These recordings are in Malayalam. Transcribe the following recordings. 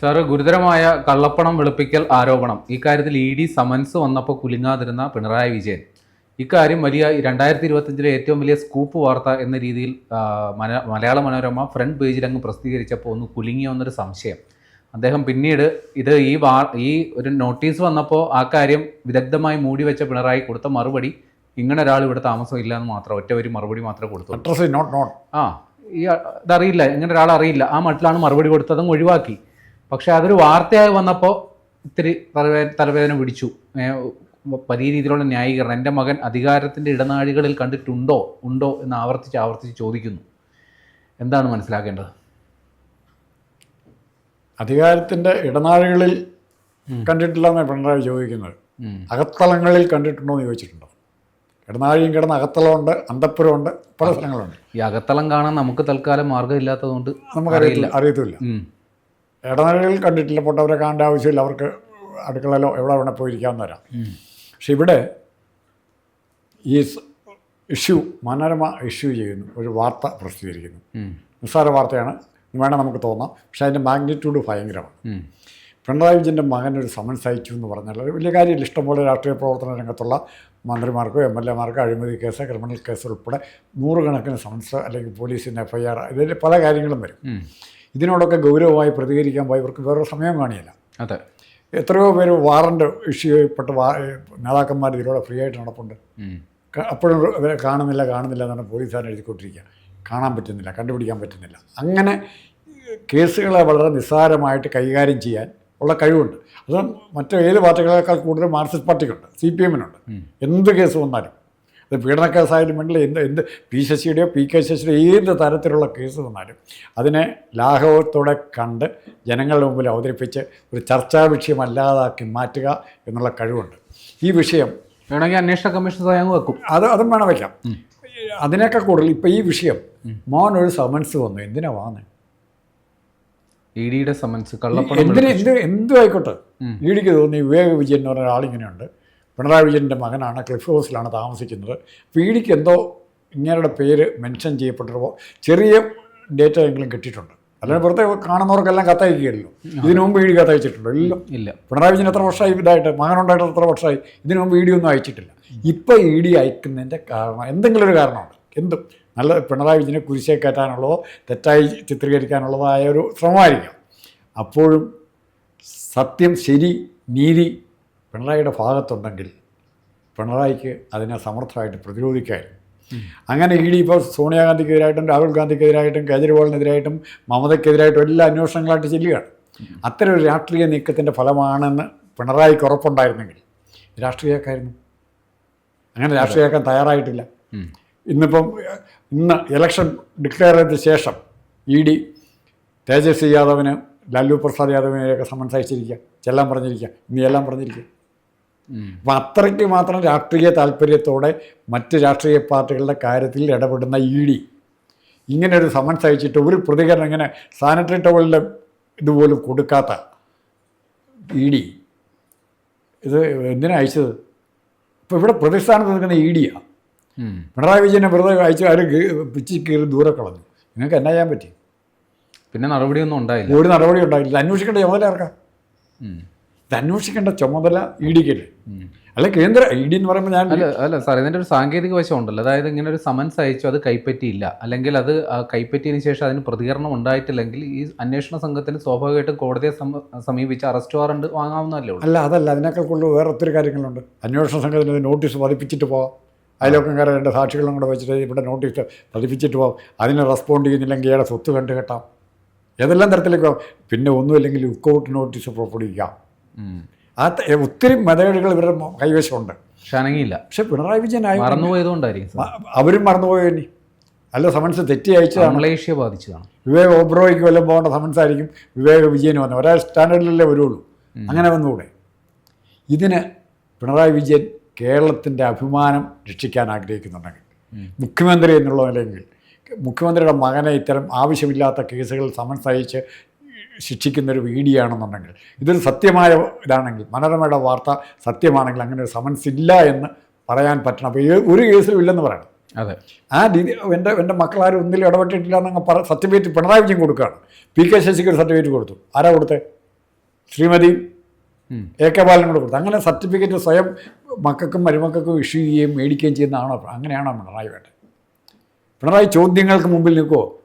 സാറ് ഗുരുതരമായ കള്ളപ്പണം വെളുപ്പിക്കൽ ആരോപണം. ഇക്കാര്യത്തിൽ ഇ ഡി സമൻസ് വന്നപ്പോൾ കുലുങ്ങാതിരുന്ന പിണറായി വിജയൻ. ഇക്കാര്യം വലിയ രണ്ടായിരത്തി ഇരുപത്തഞ്ചിലെ ഏറ്റവും വലിയ സ്കൂപ്പ് വാർത്ത എന്ന രീതിയിൽ മലയാള മനോരമ ഫ്രണ്ട് പേജിൽ അങ്ങ് പ്രസിദ്ധീകരിച്ചപ്പോൾ ഒന്ന് കുലുങ്ങിയെന്നൊരു സംശയം. അദ്ദേഹം പിന്നീട് ഇത് ഈ വാ ഈ ഒരു നോട്ടീസ് വന്നപ്പോൾ ആ കാര്യം വിദഗ്ധമായി മൂടി വെച്ച പിണറായി കൊടുത്ത മറുപടി ഇങ്ങനെ ഒരാൾ ഇവിടെ താമസം ഇല്ല എന്ന് മാത്രം ഒറ്റ ഒരു മറുപടി മാത്രമേ കൊടുത്തു ആ ഈ ഇതറിയില്ല ഇങ്ങനെ ഒരാൾ അറിയില്ല. ആ മട്ടിലാണ് മറുപടി കൊടുത്തതും ഒഴിവാക്കി. പക്ഷെ അതൊരു വാർത്തയായി വന്നപ്പോൾ ഇത്തിരി തലവേ തലവേദന പിടിച്ചു. വലിയ രീതിയിലുള്ള ന്യായീകരണം. എന്റെ മകൻ അധികാരത്തിന്റെ ഇടനാഴികളിൽ കണ്ടിട്ടുണ്ടോ? ഉണ്ടോ എന്ന് ആവർത്തിച്ച് ആവർത്തിച്ച് ചോദിക്കുന്നു. എന്താണ് മനസ്സിലാക്കേണ്ടത്? അധികാരത്തിന്റെ ഇടനാഴികളിൽ കണ്ടിട്ടില്ല എന്നാണ് പിണറായി ചോദിക്കുന്നത്. അകത്തളങ്ങളിൽ കണ്ടിട്ടുണ്ടോ എന്ന് ചോദിച്ചിട്ടുണ്ടോ. ഇടനാഴിയും കിടന്ന് അകത്തളമുണ്ട് അന്തപ്പുരമുണ്ട് പല സ്ഥലങ്ങളുണ്ട്. ഈ അകത്തളം കാണാൻ നമുക്ക് തൽക്കാലം മാർഗമില്ലാത്തതുകൊണ്ട് നമുക്കറിയില്ല അറിയത്തില്ല. ഉം. ഇടനാഴികളിൽ കണ്ടിട്ടില്ല പൊട്ടവരെ കാണേണ്ട ആവശ്യമില്ല അവർക്ക് അടുക്കളയിലോ എവിടെ വേണേൽ പോയിരിക്കാമെന്ന് വരാം പക്ഷെ ഇവിടെ ഈ ഇഷ്യൂ മനോരമ ഇഷ്യൂ ചെയ്യുന്നു ഒരു വാർത്ത പ്രസിദ്ധീകരിക്കുന്നു. നിസ്സാര വാർത്തയാണ് വേണം നമുക്ക് തോന്നാം പക്ഷേ അതിന്റെ മാഗ്നിറ്റ്യൂഡ് ഭയങ്കരമാണ്. പിണറായി വിജയന്റെ മകൻ ഒരു സമൻസ് അയച്ചു എന്ന് പറഞ്ഞാൽ ഒരു വലിയ കാര്യമില്ല ഇഷ്ടംപോലെ രാഷ്ട്രീയ പ്രവർത്തന രംഗത്തുള്ള മന്ത്രിമാർക്കോ എം എൽ എമാർക്കോ അഴിമതി കേസ് ക്രിമിനൽ കേസ് ഉൾപ്പെടെ നൂറുകണക്കിന് സമൻസ് അല്ലെങ്കിൽ പോലീസിന്റെ എഫ് ഐ ആർ ഇതിൽ പല കാര്യങ്ങളും വരും. ഇതിനോടൊക്കെ ഗൗരവമായി പ്രതികരിക്കാൻ പോയി ഇവർക്ക് വേറെ സമയം കാണിയില്ല. അതെ. എത്രയോ പേര് വാറണ്ട് ഇഷ്യൂ ചെയ്യപ്പെട്ട് വാ നേതാക്കന്മാർ ഇതിലൂടെ ഫ്രീ ആയിട്ട് നടപ്പുണ്ട്. അപ്പോഴും ഇവരെ കാണുന്നില്ല കാണുന്നില്ല എന്നാണ് പോലീസുകാരൻ എഴുതിക്കൊണ്ടിരിക്കുക. കാണാൻ പറ്റുന്നില്ല കണ്ടുപിടിക്കാൻ പറ്റുന്നില്ല. അങ്ങനെ കേസുകളെ വളരെ നിസ്സാരമായിട്ട് കൈകാര്യം ചെയ്യാൻ ഉള്ള കഴിവുണ്ട്. അത് മറ്റു ഏത് പാർട്ടികളെക്കാൾ കൂടുതൽ മാർക്സിസ്റ്റ് പാർട്ടിക്കുണ്ട് സി പി എമ്മിനുണ്ട്. എന്ത് കേസ് വന്നാലും അത് പീഡനക്കേസായാലും വേണ്ടില്ല എന്ത് എന്ത് പി ശശിയുടെയോ പി കെ ശശിയുടെയോ ഏത് തരത്തിലുള്ള കേസ് വന്നാലും അതിനെ ലാഘവത്തോടെ കണ്ട് ജനങ്ങളുടെ മുമ്പിൽ അവതരിപ്പിച്ച് ഒരു ചർച്ചാ വിഷയമല്ലാതാക്കി മാറ്റുക എന്നുള്ള കഴിവുണ്ട്. ഈ വിഷയം വേണമെങ്കിൽ അന്വേഷണ കമ്മീഷൻ സ്വയം വെക്കും. അത് അതും വേണം വയ്ക്കാം അതിനേക്കാൾ കൂടുതൽ ഇപ്പം ഈ വിഷയം മോൻ ഒരു സമൻസ് വന്നു. എന്തിനാ വാങ്ങുന്നത് ഇ ഡിയുടെ സമൻസ് കള്ളപ്പണം എന്തിനു എന്ത് എന്തും ആയിക്കോട്ടെ ഇ ഡിക്ക് തോന്നി വിവേക് വിജയൻ എന്ന് പറഞ്ഞ ഒരാളിങ്ങനെയുണ്ട്. പിണറായി വിജയന്റെ മകനാണ് ക്ലിഫ് ഹൗസിലാണ് താമസിക്കുന്നത്. പീഡിക്ക് എന്തോ ഇങ്ങനെയുടെ പേര് മെൻഷൻ ചെയ്യപ്പെട്ടിട്ടോ ചെറിയ ഡേറ്റ എങ്കിലും കിട്ടിയിട്ടുണ്ട്. അല്ലെങ്കിൽ പുറത്തെ കാണുന്നവർക്കെല്ലാം കത്തയക്കുകയല്ലോ. ഇതിനു മുമ്പ് വീഡിയോ കത്തയച്ചിട്ടുണ്ടോ? ഇല്ല. ഇല്ല. പിണറായി വിജയൻ എത്ര വർഷമായി ഇതായിട്ട്? മകനുണ്ടായിട്ട് എത്ര വർഷമായി? ഇതിനു മുമ്പ് വീഡിയോ ഒന്നും അയച്ചിട്ടില്ല. ഇപ്പം ഇ ഡി അയക്കുന്നതിന്റെ കാരണം എന്തെങ്കിലും ഒരു കാരണമുണ്ട്. എന്തും. നല്ല പിണറായി വിജയനെ കുരിശേ കയറ്റാനുള്ളതോ തെറ്റായി ചിത്രീകരിക്കാനുള്ളതായ ഒരു ശ്രമമായിരിക്കാം. അപ്പോഴും സത്യം ശരി നീതി പിണറായിയുടെ ഭാഗത്തുണ്ടെങ്കിൽ പിണറായിക്ക് അതിനെ സമർത്ഥമായിട്ട് പ്രതിരോധിക്കായിരുന്നു. അങ്ങനെ ഇ ഡി ഇപ്പോൾ സോണിയാഗാന്ധിക്കെതിരായിട്ടും രാഹുൽ ഗാന്ധിക്കെതിരായിട്ടും കേജ്രിവാളിനെതിരായിട്ടും മമതയ്ക്കെതിരായിട്ടും എല്ലാ അന്വേഷണങ്ങളായിട്ട് ചെല്ലുകയാണ്. അത്തരം ഒരു രാഷ്ട്രീയ നീക്കത്തിന്റെ ഫലമാണെന്ന് പിണറായിക്ക് ഉറപ്പുണ്ടായിരുന്നെങ്കിൽ രാഷ്ട്രീയക്കായിരുന്നു അങ്ങനെ രാഷ്ട്രീയക്കാൻ തയ്യാറായിട്ടില്ല. ഇന്നിപ്പം ഇന്ന് ഇലക്ഷൻ ഡിക്ലെയർ ചെയ്ത ശേഷം ഇ ഡി തേജസ്വി യാദവിന് ലാലു പ്രസാദ് യാദവിനെയൊക്കെ സമൻസ് അയച്ചിരിക്കുക ചെല്ലാൻ പറഞ്ഞിരിക്കുക ഇനി എല്ലാം പറഞ്ഞിരിക്കുക. അപ്പം അത്രയ്ക്ക് മാത്രം രാഷ്ട്രീയ താല്പര്യത്തോടെ മറ്റ് രാഷ്ട്രീയ പാർട്ടികളുടെ കാര്യത്തിൽ ഇടപെടുന്ന ഇ ഡി. ഇങ്ങനെ ഒരു സമൻസ് അയച്ചിട്ട് ഒരു പ്രതികരണം ഇങ്ങനെ സാനിറ്ററി ടവലിന്റെ ഇതുപോലും കൊടുക്കാത്ത ഇ ഡി. ഇത് എന്തിനാ അയച്ചത്? ഇപ്പോൾ ഇവിടെ പ്രതിസ്ഥാനത്ത് നിൽക്കുന്ന ഇ ഡിയാണ്. പിണറായി വിജയനെ വെറുതെ അയച്ചു അവർ പിച്ചി കീറി ദൂരെ കളഞ്ഞു. നിങ്ങൾക്ക് എന്നാ ചെയ്യാൻ പറ്റി? പിന്നെ നടപടിയൊന്നും ഉണ്ടായില്ല. ഒരു നടപടി ഉണ്ടായില്ല അന്വേഷിക്കേണ്ട ചുമതല. ഇത് അന്വേഷിക്കേണ്ട ചുമതല ഇ ഡിക്കല്ലേ ഉം. അല്ല? കേന്ദ്ര ഇ ഡി എന്ന് പറയുമ്പോൾ ഞാൻ അല്ല അല്ല സാർ ഇതിന്റെ ഒരു സാങ്കേതിക വശം ഉണ്ടല്ലോ. അതായത് ഇങ്ങനെ ഒരു സമൻസ് അയച്ചു അത് കൈപ്പറ്റിയില്ല. അല്ലെങ്കിൽ അത് കൈപ്പറ്റിയതിന് ശേഷം അതിന് പ്രതികരണം ഉണ്ടായിട്ടില്ലെങ്കിൽ ഈ അന്വേഷണ സംഘത്തിന് സ്വാഭാവികമായിട്ടും കോടതിയെ സമ- സമീപിച്ച് അറസ്റ്റ് വാറണ്ട് വാങ്ങാവുന്നതല്ലേ അല്ല അതല്ല. അതിനേക്കാൾ കൂടുതൽ വേറെ ഒത്തിരി കാര്യങ്ങളുണ്ട്. അന്വേഷണ സംഘത്തിന് നോട്ടീസ് പതിപ്പിച്ചിട്ട് പോവാം. അയലോക്കംകാരെ രണ്ട് സാക്ഷികളും കൂടെ വെച്ചിട്ട് ഇവിടെ നോട്ടീസ് പതിപ്പിച്ചിട്ട് പോവാം. അതിന് റെസ്പോണ്ട് ചെയ്യുന്നില്ലെങ്കിൽ ഇയാളെ സ്വത്ത് കണ്ടുകെട്ടാം. ഏതെല്ലാം തരത്തിലേക്ക് പിന്നെ ഒന്നുമില്ലെങ്കിൽ ലുക്കൗട്ട് നോട്ടീസ് പുറപ്പെടുവിക്കാം. ആ ഒത്തിരി മെതേഡുകൾ ഇവരുടെ കൈവശമുണ്ട്. പക്ഷെ അനങ്ങിയില്ല പക്ഷെ പിണറായി വിജയൻ മറന്നുപോയതുകൊണ്ടായിരിക്കും അവരും മറന്നുപോയോ അല്ല സമൻസ് തെറ്റി അയച്ചതാണ് മലേഷ്യ ബാധിച്ചതാണ്. വിവേക് ഓബ്രോയ്ക്ക് വല്ലതും പോകേണ്ട സമൻസ് ആയിരിക്കും വിവേക് വിജയന് വന്നത് ഒരേ സ്റ്റാൻഡേർഡിലല്ലേ വരുള്ളൂ. അങ്ങനെ വന്നുകൂടെ ഇതിന് പിണറായി വിജയൻ കേരളത്തിന്റെ അഭിമാനം രക്ഷിക്കാൻ ആഗ്രഹിക്കുന്നുണ്ടെങ്കിൽ മുഖ്യമന്ത്രി എന്നുള്ള നിലയെങ്കിൽ മുഖ്യമന്ത്രിയുടെ മകനെ ഇത്തരം ആവശ്യമില്ലാത്ത കേസുകൾ സമൻസ് അയച്ച് ശിക്ഷിക്കുന്ന വീഡിയോ വീഡിയാണെന്നുണ്ടെങ്കിൽ ഇതൊരു സത്യമായ ഇതാണെങ്കിൽ മനോരമയുടെ വാർത്ത സത്യമാണെങ്കിൽ അങ്ങനെ ഒരു സമൻസ് ഇല്ല എന്ന് പറയാൻ പറ്റണം. അപ്പോൾ ഒരു കേസിലും ഇല്ലെന്ന് പറയണം. അതെ. ആ രീതി എന്റെ എന്റെ മക്കളാരും ഒന്നിലും ഇടപെട്ടിട്ടില്ല എന്നങ്ങ് പറ സർട്ടിഫിക്കറ്റ് പിണറായി വിജയൻ കൊടുക്കുകയാണ്. പി കെ ശശിക്ക് ഒരു സർട്ടിഫിക്കറ്റ് കൊടുത്തു. ആരാ കൊടുത്തേ? ശ്രീമതി. എ കെ ബാലനും കൂടെ കൊടുത്തു. അങ്ങനെ സർട്ടിഫിക്കറ്റ് സ്വയം മക്കൾക്കും മരുമക്കൾക്കും ഇഷ്യൂ ചെയ്യുകയും മേടിക്കുകയും ചെയ്യുന്നതാണോ? അങ്ങനെയാണോ പിണറായി വേണ്ടത്? പിണറായി ചോദ്യങ്ങൾക്ക് മുമ്പിൽ നിൽക്കുമോ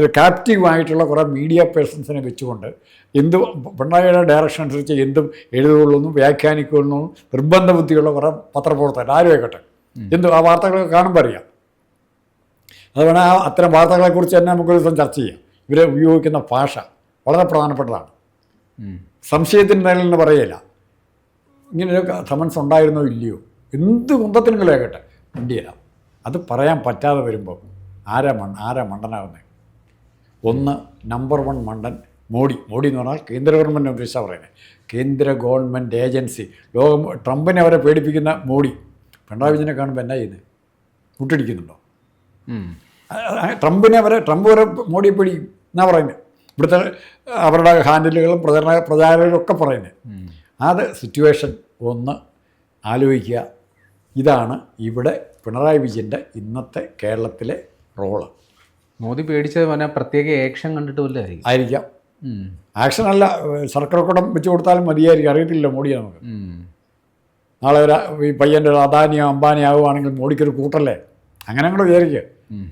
ഒരു ക്യാപ്റ്റീവായിട്ടുള്ള കുറേ മീഡിയ പേഴ്സൺസിനെ വെച്ചുകൊണ്ട് എന്ത് പിണറായിയുടെ ഡയറക്ഷൻ അനുസരിച്ച് എന്തും എഴുതുകൊള്ളുന്നു വ്യാഖ്യാനിക്കുന്നു നിർബന്ധ ബുദ്ധിയുള്ള കുറേ പത്രപ്രവർത്തകർ ആരും ആയിക്കോട്ടെ. എന്ത് ആ വാർത്തകളൊക്കെ കാണുമ്പോൾ അറിയാം. അത് വേണേൽ ആ അത്തരം വാർത്തകളെക്കുറിച്ച് തന്നെ നമുക്കൊരു ദിവസം ചർച്ച ചെയ്യാം. ഇവരെ ഉപയോഗിക്കുന്ന ഭാഷ വളരെ പ്രധാനപ്പെട്ടതാണ്. സംശയത്തിന് നിലനിന്ന് പറയില്ല ഇങ്ങനൊരു സമൻസ് ഉണ്ടായിരുന്നോ ഇല്ലയോ? എന്ത് കുന്തത്തിനും കേട്ടെ ഇന്ത്യയില അത് പറയാൻ പറ്റാതെ വരുമ്പോൾ ആരാ മൺ ആരാ മണ്ടനാകുന്നത് ഒന്ന് നമ്പർ വൺ മണ്ടൻ മോഡി. മോഡി എന്ന് പറഞ്ഞാൽ കേന്ദ്ര ഗവൺമെന്റ് ഓഫീസാണ് പറയുന്നത് കേന്ദ്ര ഗവൺമെന്റ് ഏജൻസി. ലോകം ട്രംപിനെ അവരെ പേടിപ്പിക്കുന്ന മോഡി. പിണറായി വിജയനെ കാണുമ്പോൾ എന്നാ ചെയ്യുന്നത് മുട്ടടിക്കുന്നുണ്ടോ? ഉം. ആ, ആ, ട്രംപിനെ വരെ ട്രംപ് വരെ മോഡിയെ പേടിക്കും എന്നാ പറയുന്നത് ഇവിടുത്തെ അവരുടെ ഹാൻഡിലുകളും പ്രചരണ പ്രചാരകരും ഒക്കെ പറയുന്നത് അത് സിറ്റുവേഷൻ ഒന്ന് ആലോചിക്കുക. ഇതാണ് ഇവിടെ പിണറായി വിജയന്റെ ഇന്നത്തെ കേരളത്തിലെ റോൾ. മോദി പേടിച്ചത് പറഞ്ഞാൽ പ്രത്യേക ആക്ഷൻ കണ്ടിട്ട് വല്ലതായിരിക്കും ആയിരിക്കാം. ആക്ഷൻ അല്ല സർക്കാർ കൂടം വെച്ച് കൊടുത്താലും മതിയായിരിക്കും. അറിയത്തില്ല മോഡിയെ നമുക്ക്. നാളെ ഒരു ഈ പയ്യന്റെ ഒരു അദാനിയോ അംബാനിയോ ആവുകയാണെങ്കിൽ മോഡിക്കൊരു കൂട്ടല്ലേ? അങ്ങനെ അങ്ങോട്ട് വിചാരിക്കുക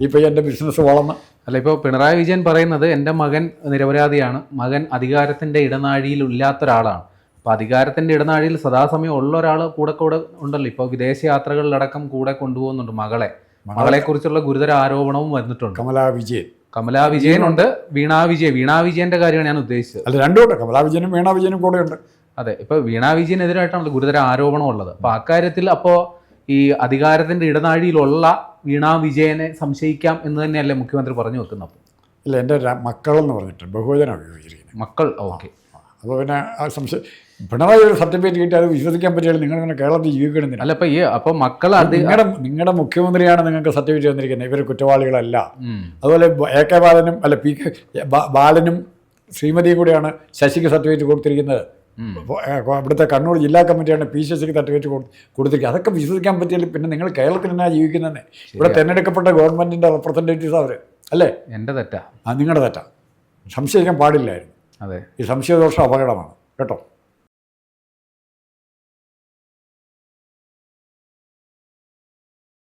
ഈ പയ്യന്റെ ബിസിനസ് വളർന്ന്. അല്ല ഇപ്പോൾ പിണറായി വിജയൻ പറയുന്നത് എന്റെ മകൻ നിരപരാധിയാണ്. മകൻ അധികാരത്തിന്റെ ഇടനാഴിയിൽ ഇല്ലാത്ത ഒരാളാണ് അപ്പോൾ അധികാരത്തിന്റെ ഇടനാഴിയിൽ സദാസമയം ഉള്ള ഒരാൾ കൂടെ കൂടെ ഉണ്ടല്ലോ. ഇപ്പോൾ വിദേശ യാത്രകളിലടക്കം കൂടെ കൊണ്ടുപോകുന്നുണ്ട് മകളെ. മകളെക്കുറിച്ചുള്ള ഗുരുതര ആരോപണവും വന്നിട്ടുണ്ട്. കമലാ വിജയൻ. കമലാ വിജയനുണ്ട് വീണാ വിജയൻ. വീണാ വിജയന്റെ കാര്യമാണ് ഞാൻ ഉദ്ദേശിച്ചത്. അല്ല രണ്ടുമുണ്ട് കമലാ വിജയനും വീണാ വിജയനും കൂടെ ഉണ്ട്. അതെ ഇപ്പൊ വീണാ വിജയനെതിരായിട്ടാണല്ലോ ഗുരുതര ആരോപണം ഉള്ളത്. അപ്പൊ അക്കാര്യത്തിൽ അപ്പോ ഈ അധികാരത്തിന്റെ ഇടനാഴിയിലുള്ള വീണാ വിജയനെ സംശയിക്കാം എന്ന് തന്നെയല്ലേ മുഖ്യമന്ത്രി പറഞ്ഞു വെക്കുന്നത്? ഇല്ല എന്റെ മക്കളെന്ന് പറഞ്ഞിട്ട് ബഹുവചനം ഉപയോഗിച്ചിരിക്കുന്നത് മക്കൾ ഓക്കെ. അപ്പോൾ പിന്നെ ആ സംശയം പിണറായി ഒരു സർട്ടിഫിക്കറ്റ് കിട്ടി അത് വിശ്വസിക്കാൻ പറ്റിയാലും നിങ്ങൾ ഇങ്ങനെ കേരളത്തിൽ ജീവിക്കണമെന്നില്ല. അല്ല ഇപ്പം ഈ അപ്പോൾ മക്കൾ നിങ്ങളുടെ നിങ്ങളുടെ മുഖ്യമന്ത്രിയാണ് നിങ്ങൾക്ക് സർട്ടിഫിക്കറ്റ് തന്നിരിക്കുന്നത്. ഇവർ കുറ്റവാളികളല്ല. അതുപോലെ എ കെ ബാലനും അല്ല പി കെ ബാലനും ശ്രീമതിയും കൂടിയാണ് ശശിക്ക് സർട്ടിഫിക്കറ്റ് കൊടുത്തിരിക്കുന്നത്. ഇവിടുത്തെ കണ്ണൂർ ജില്ലാ കമ്മിറ്റിയാണ് പി ശശിക്ക് സർട്ടിഫിക്കറ്റ് കൊടുത്തിരിക്കുക അതൊക്കെ വിശ്വസിക്കാൻ പറ്റിയാലും പിന്നെ നിങ്ങൾ കേരളത്തിൽ എന്നാ ജീവിക്കുന്നതെന്ന്? ഇവിടെ തിരഞ്ഞെടുക്കപ്പെട്ട ഗവൺമെന്റിന്റെ റെപ്രസെന്റേറ്റീവ്സ് അവർ അല്ലേ? എന്റെ തെറ്റാ. ആ നിങ്ങളുടെ തെറ്റാ. സംശയിക്കാൻ പാടില്ലായിരുന്നു. അതെ. ഈ സംശയദോഷം അപകടമാണ്. കേട്ടോ?